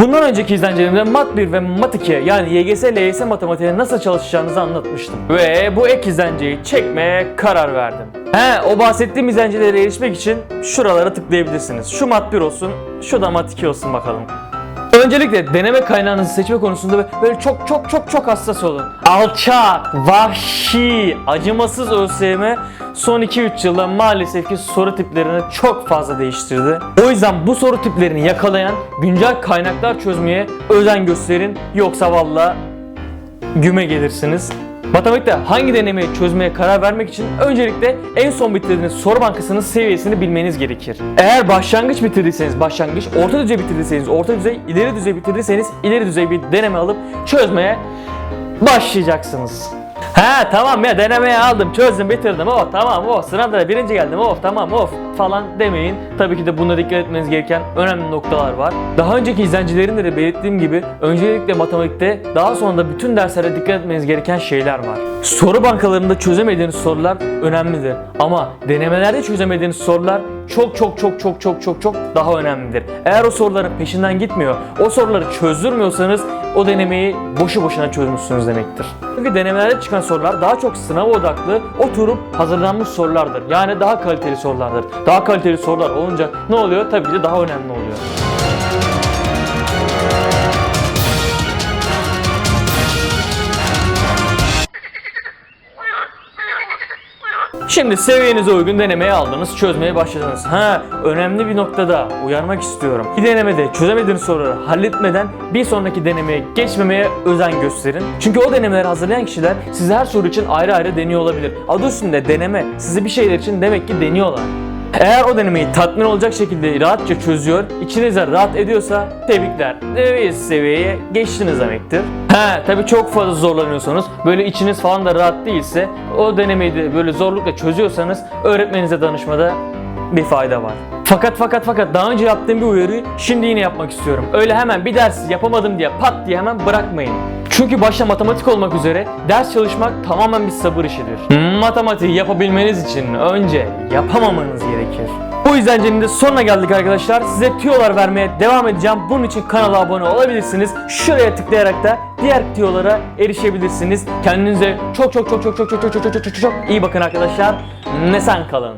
Bundan önceki izlencelerimde Mat 1 ve Mat 2 yani YGS, LYS matematiğe nasıl çalışacağınızı anlatmıştım. Ve bu ek izlenceyi çekmeye karar verdim. He o bahsettiğim izlencelere erişmek için şuralara tıklayabilirsiniz. Şu Mat 1 olsun, şu da Mat 2 olsun bakalım. Öncelikle deneme kaynağınızı seçme konusunda böyle çok çok çok çok hassas olun. Alçak, vahşi, acımasız ÖSYM son 2-3 yılda maalesef ki soru tiplerini çok fazla değiştirdi. O yüzden bu soru tiplerini yakalayan güncel kaynaklar çözmeye özen gösterin yoksa valla güme gelirsiniz. Matematikte hangi denemeyi çözmeye karar vermek için öncelikle en son bitirdiğiniz soru bankasının seviyesini bilmeniz gerekir. Eğer başlangıç bitirdiyseniz başlangıç, orta düzey bitirdiyseniz orta düzey, ileri düzey bitirdiyseniz ileri düzey bir deneme alıp çözmeye başlayacaksınız. Ha tamam ya denemeye aldım çözdüm bitirdim oh tamam oh sınavda da birinci geldim oh tamam of falan demeyin. Tabii ki de buna dikkat etmeniz gereken önemli noktalar var. Daha önceki izlencilerimde de belirttiğim gibi öncelikle matematikte daha sonra da bütün derslere dikkat etmeniz gereken şeyler var. Soru bankalarında çözemediğiniz sorular önemlidir. Ama denemelerde çözemediğiniz sorular çok çok çok çok çok çok çok daha önemlidir. Eğer o soruların peşinden gitmiyor, o soruları çözdürmüyorsanız o denemeyi boşu boşuna çözmüşsünüz demektir. Çünkü denemelerde çıkan sorular daha çok sınav odaklı, oturup hazırlanmış sorulardır. Yani daha kaliteli sorulardır. Daha kaliteli sorular olunca ne oluyor? Tabii ki de daha önemli oluyor. Şimdi seviyenize uygun denemeye aldınız, çözmeye başladınız. Ha, önemli bir noktada uyarmak istiyorum. Bir denemede çözemediğiniz soruları halletmeden bir sonraki denemeye geçmemeye özen gösterin. Çünkü o denemeleri hazırlayan kişiler size her soru için ayrı ayrı deniyor olabilir. Adı üstünde deneme. Sizi bir şeyler için demek ki deniyorlar. Eğer o denemeyi tatmin olacak şekilde rahatça çözüyor, içinize rahat ediyorsa tebrikler. Bir seviyeye geçtiniz demektir. He tabi çok fazla zorlanıyorsanız, böyle içiniz falan da rahat değilse, o denemeyi de böyle zorlukla çözüyorsanız öğretmeninize danışmada bir fayda var. Fakat fakat fakat daha önce yaptığım bir uyarıyı şimdi yine yapmak istiyorum. Öyle hemen bir ders yapamadım diye pat diye hemen bırakmayın. Çünkü başta matematik olmak üzere ders çalışmak tamamen bir sabır işidir. Matematiği yapabilmeniz için önce yapamamanız gerekir. İzlencenin de sonuna geldik arkadaşlar. Size tüyolar vermeye devam edeceğim. Bunun için kanala abone olabilirsiniz. Şuraya tıklayarak da diğer tüyolara erişebilirsiniz. Kendinize çok çok çok çok çok çok çok çok çok çok çok iyi bakın arkadaşlar. Nesen kalın.